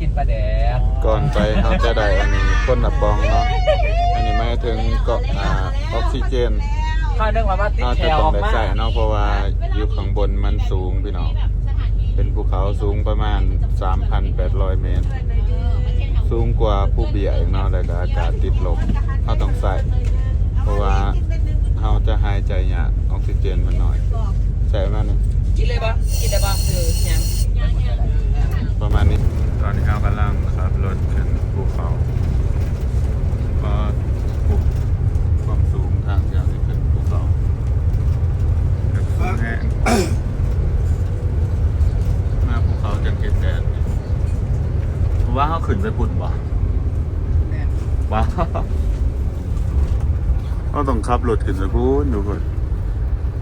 กินปลาแดกก่อนไปเขาจะได้อันนี้คนละปองเนาะอันนี้หมายถึงเกาะอ่าออกซิเจนข้าวนึ่งมาว่าติดเราแถจะวต้อองอกได้มาใส่เนาะเพราะว่าอยู่ข้างบนมันสูงพี่น้องเป็นภูเขาสูงประมาณ 3,800 เมตร สูงกว่าภูเบียอีกเนาะแล้วก็อากาศติดลมเขาต้องใส่ เพราะว่าเขาจะหายใจยากออกซิเจนมันน้อย ใส่มานี่ กินเลยปะกินได้ปะคือยัง ประมาณนี้ ตอนนี้เรากำลังขับรถขึ้นภูเขาก็ภูความสูงทางที่เราจะขึ้นภูเขาแบบสูงแห้ง มาภูเขาจังเกตแดดผม ว่าเขาขึ้นไปปุ่นบ่ว้าวเขาต้องขับรถขึ้นไปปุ่นดูก่อน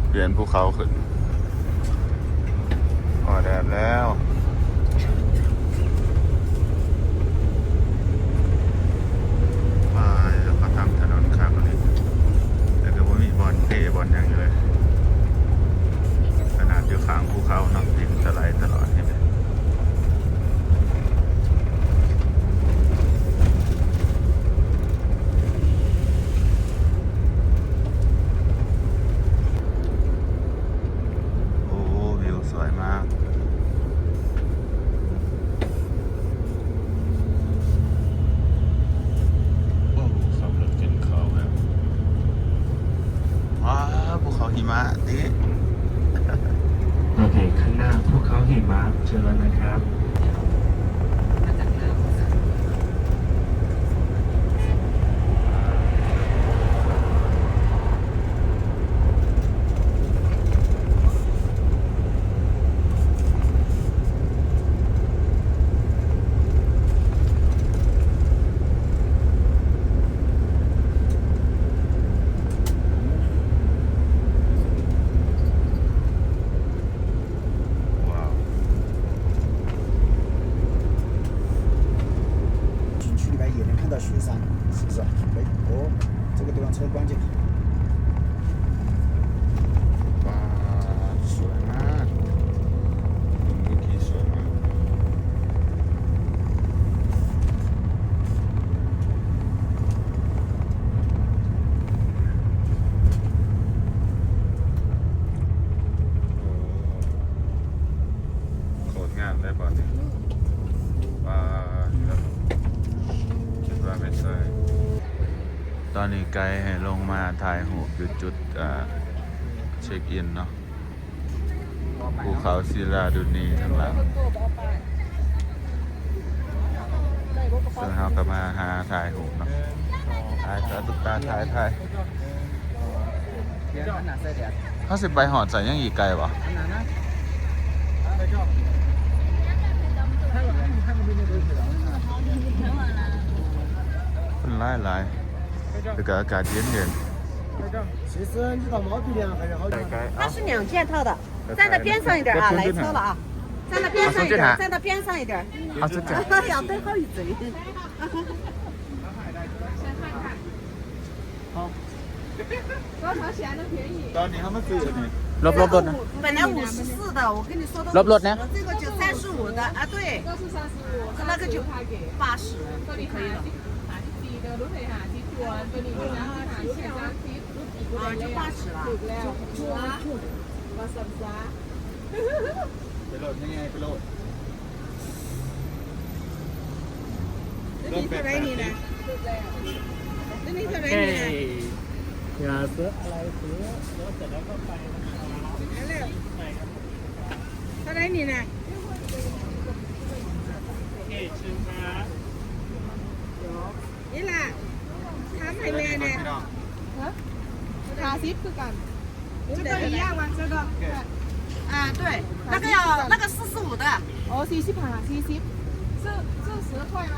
เปลี่ยนภูเขาขึ้นพอแดดแล้ว 在雪山，是不是？哎，哦，这个地方车关键 อนนี้ไกด์ให้ลงมาถ่ายรูปอยู่จุดเช็คอินเนาะภูเขาศิลาดุนีทั้งหลังซึ่งเราก็มาหาถ่ายรูเนาะถ่ายสาตุกตาถ่ายถ่ายเดี๋ยวอันหนาส่แดดเขาสิไปหอดใส่ยังอีกไกลวะอันหนไลายแล้ 就改改点点。其实你到毛皮店还是好。它是两件套的，站在边上一点啊，来车了啊，站在边上一点，站在边上一点。好，再见。哎呀，戴好一嘴。好。多少钱的便宜？到你他们这里。落不落呢？本来五十四的，我跟你说的。落不呢？这个就三十五的啊，对。这是三十五。那个就八十。这里可以了。低的路费哈，的。啊，就八十了。 ไปโหลดยังไงไปโหลด 那你在哪里呢？那你在哪 เฮ้ 里呢？ อย่าเสืออะไรเสือรถเสร็จแล้วก็ไปนะครับ 在哪里呢？ 你啦，他妹妹呢？ ขาซิปคือกัน 这这个一样吗？这个啊，对，那个要那个四十五的。哦，สี่สิบห้าสี่สิบ这这十块吗？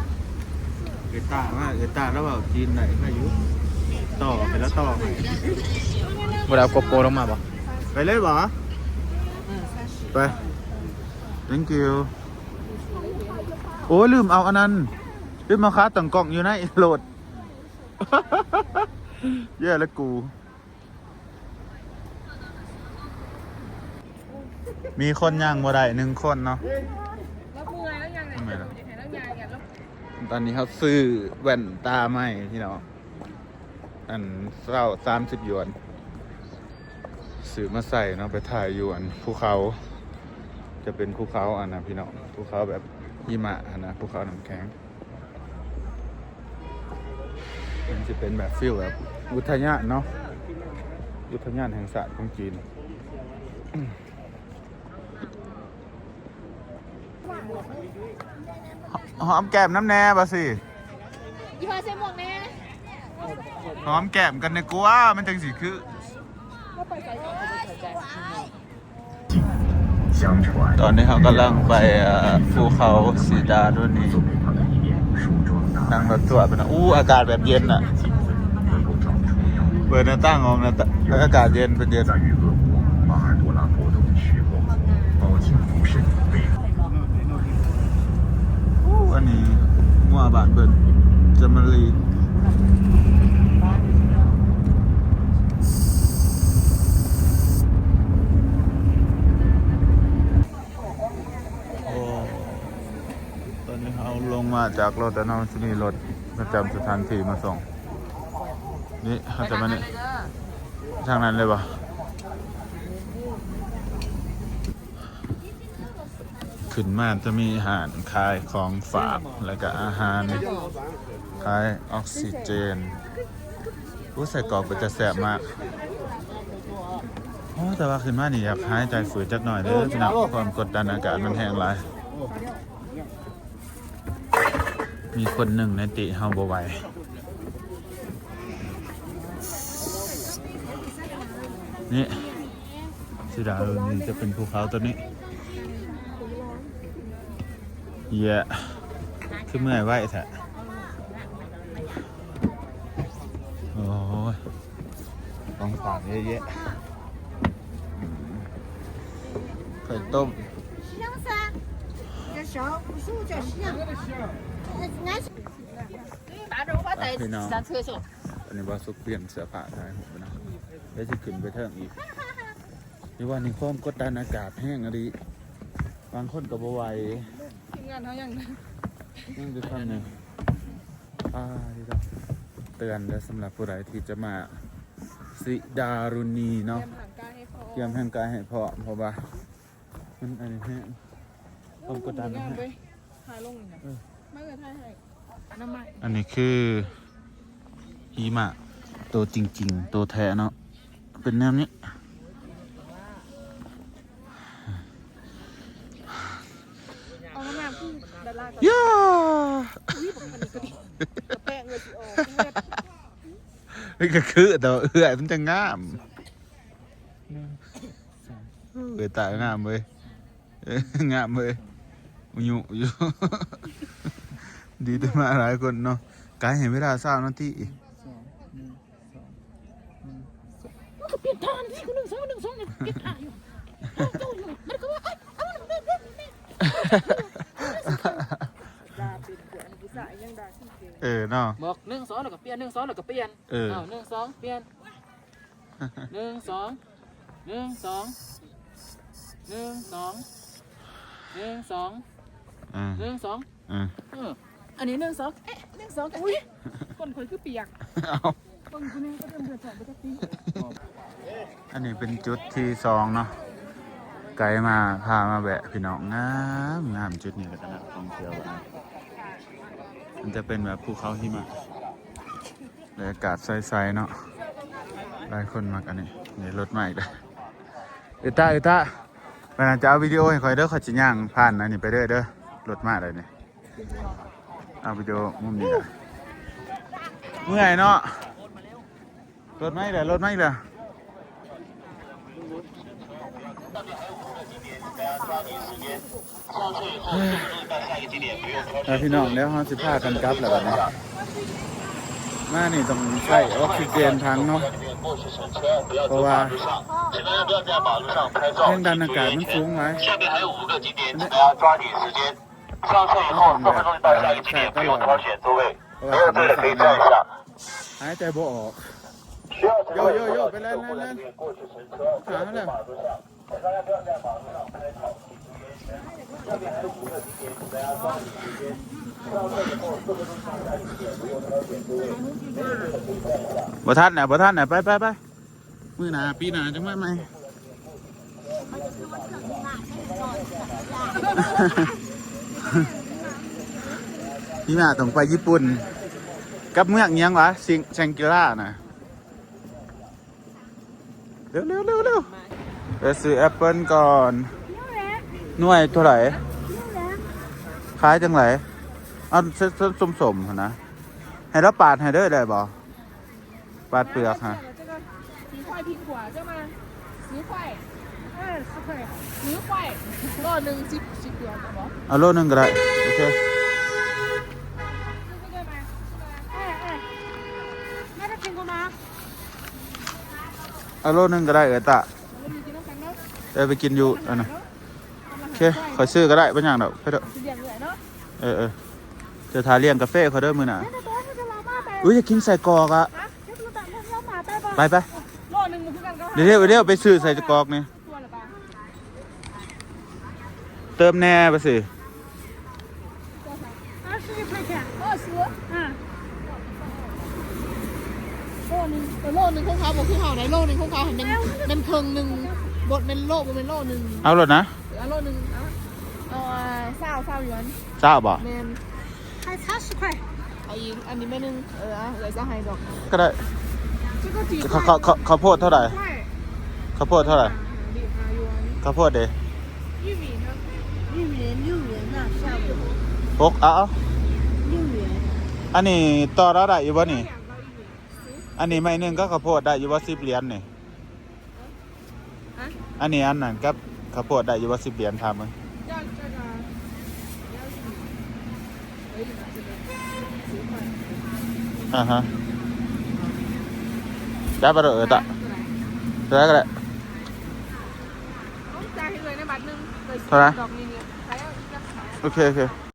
เอต้าว่าเอต้าแล้วว่าจีนไหนก็อยู่ต่อไปแล้วต่อ เวลาโกโปรลงมาปะ ไปเลยเหรอไป thank you โอ้ยลืมเอาอันนั้น ลืมเอาค้าต่างกล่องอยู่ในโหลด แย่แล้วกู มีคนย่างบ่ได้หนึ่งคนเนาะ แล้วมือแล้วยังไงทำไมล่ะ เดี๋ยวเห็นแล้วยังตอนนี้เขาซื้อแว่นตาใหม่พี่น้องอันเศร้าสามสิบหยวน ซื้อมาใส่เนาะไปถ่ายอยู่อันภูเขา จะเป็นภูเขาอันนะพี่น้องภูเขาแบบหิมะอันนะภูเขาน้ำแข็ง มันจะเป็นแบบฟิลแบบอุทยานเนาะอุทยานแห่งศาสตร์ของจีนหอมแก้มน้ำแน่บาสิยี่ห้อเซมวกแน่หอมแก้มกันในกูว่ามันจังสีคือตอนนี้เขากำลังไปภูเขาสีดาด้วยนี่ นั่งรถตัวไปนะอู้อากาศแบบเย็นอะ เปิดหน้าต่างออกนะแล้วอากาศเย็นเป็นเย็นอันนี้ม่วบาทเปิร์นจามารี มาจากรถแล้วเนาะที่นี่รถประจำสถานที่มาส่ง นี่เขาจะมานี่ทางนั้นเลยปะขึ้นมาจะมีอาหารขายของฝาก แล้วก็อาหารขายออกซิเจนรู้ใส่กรอกก็จะแสบมากโอ้แต่ว่าขึ้นมานี่อยากหายใจฝืดจักหน่อยเด้อพี่น้องความกดดันอากาศมันแห้งหลาย มีคนหนึ่งในติเฮาบ่ไหวนี่สีดาวนี่จะเป็นภูเขาตัวนี้เยอะคือเมื่อยไหวแท้โอ้ยต้องฝากเยอะแยะอืมไข่ต้ม香 พี่น้องอันนี้ว่าสุกเปลี่ยนเสื้อผ้าท้ายผมนะได้จะขึ้นไปเทิงอีกหรืว่านี่ความกดดันอากาศแห้งอะไรบางคนกับวายทีมงานเขายังนั่งดูท่านหนึ่งอาดีครัเตือนและสำหรับผู้ใดที่จะมาสิดารุณีเนาะเตรียมแห้งกายให้พร้อมเพราะว่ามันอันนี้ฮะความกดดันนะฮะ ถ่ายลงนี่นะไม่เคยถ่ายให้น้ำมันอันนี้คือหิมะตัวจริงๆ ตัวแท้เนาะเป็นแนวนี้ เอาน้ำมันขึ้นดารากับย่าวิบมันก็ดีกระแปะเงินสิออกเลือดเฮ้ยก็คือแต่ว่าเอื้อยมันจะงามเอื้อยตางามเว้ยเอ้ยงามเว้ย อุยุอยู่ ดีได้มาหลายคนเนาะกายเห็นเวลาเศร้านาทีอีกเปลี่ยนทางที่คนหนึ่งสองหนึ่งสองเนี่ยเก็บถ่ายอยู่เอาเจ้อยู่มันก็ว่าเอ้ยเอาหนึ่งเด็ดเด็ดเด็ดดาเป็นเพื่อนผู้ชายยังดาขึ้เก่งเออเนาะ บอกหนึ่งสองแล้วก็เปลี่ยนหนึ่งสองแล้วก็เปลี่ยนเออ หนึ่งสองเปลี่ยนหนึ่งสองหนึ่งสองหนึ่งสองหนึ่งสอง อ่าหนึ่งสองอ่าเอออันนี้หนึ่งสองเอ๊ะหนึ่งสองอุ้ยคนคนคือเปียกเอาคนคนนึงก็เดินเดือดจอดไปกับปีอันนี้เป็นจุดที่สองเนาะไกด์มาพามาแวะพี่น้องงามงามจุดนี้แล้วกันนะท่องเที่ยวนะมันจะเป็นแบบภูเขาหิมะบรรยากาศใสๆเนาะหลายคนมากอันนี้นี่รถใหม่เลยเอต้าเอต้าไปนะจะเอาวิดีโอให้คอยเด้อขอยจิย่างผ่านอันนี้ไปเด้อเด้อ รถมาเลยนี่เอาวิดีโอมุมนี้เลยเมื่อยเนาะรถไม่เลยรถไม่เลยแล้วพี่น้องแล้วเขาสิพากันกลับแล้วกันนะมานี่ต้องใช้ออกซิเจนทางเนาะเพราะว่าแรงดันอากาศมันสูงไหม 下面还有五个景点，请大家抓紧时间。上车以后四分钟就到下一个景点，不用挑选座位，没有队的可以站一下。 หายใจบ่ออก 需要乘客有有有坐别来来来过去乘车，不好要了在马路上，请大家不要在马路上拍照。 บ่ทันน่ะบ่ทันน่ะไปไปไปมื้อหน้าปีหน้าจังมาใหม่ พี่หน้ พี่มาต้องไปญี่ปุ่น กับเมืองเนียังวะซิงเซงกิล่านะเร็วเร็วเร็วเร็วไปซื้อแอปเปิลก่อนหน่วยเท่าไหร่ขายจังไรเอาส้มสมนะ ให้เราปาดให้ด้วยได้บ่ปาดเปลือกฮะสีควายผิดหัวจะมาสีควาย ซื้อไปโลหนึ่งสิบสิบหยวนนะออาโลหนึ่งก็ได้โอเคเอาโลนึงก็ได้เออตะเออไปกินอยู่อันนั้โอเคขอซื้อก็ได้บางอย่างเดียไปเถอะเออเออจะทาเลี้ยงกาแฟเขาเด้วมือหนาอุ้ยจะกินใส่กอกอะไปไปเดี๋ยวเดี๋ยวไปซื้อใส่กอกเนี่ย เติมแน่ไปสิโลนึงของเขาบอกที่เขาไหนโลนึงของเขาเห็นเป็นเป็นเพิงหนึ่งบทเป็นโลบทเป็นโลนึงเอาหรอนะเอาโลนึงเอาเาเศร้าเศร้าหยวนเศร้าบ่แมนให้เศร้าสุดไปเอันนี้ไม่นึงเออเดี๋ยวจะให้ดอกก็ได้เขาเขาเขาโพดเท่าไหร่ข้าวโพดเท่าไหร่ข้าวโพดเด้ 六元六元呐，下午 ปกเอาเอา 六元。 อันนี้ต่อแล้วได้อยู่บ่นี่ 两个玉米 อันนี้ไม่หนึงก็ข้าวโพดได้อยู่บ่10เหรียญนี่ 啊 อันนี้อันนั้นกับข้าวโพดได้อยู่บ่10เหรียญถามมึง 要这个要玉米可以吗这个十块 อ่าฮะจ้าบ่เด้อเออตะ เท่าไหร่ เท่าไหร่ก็ได้ ต้องจ่ายให้เลยในบัตรหนึ่งเลย เท่าไหร่ ดอกนี้ เนี่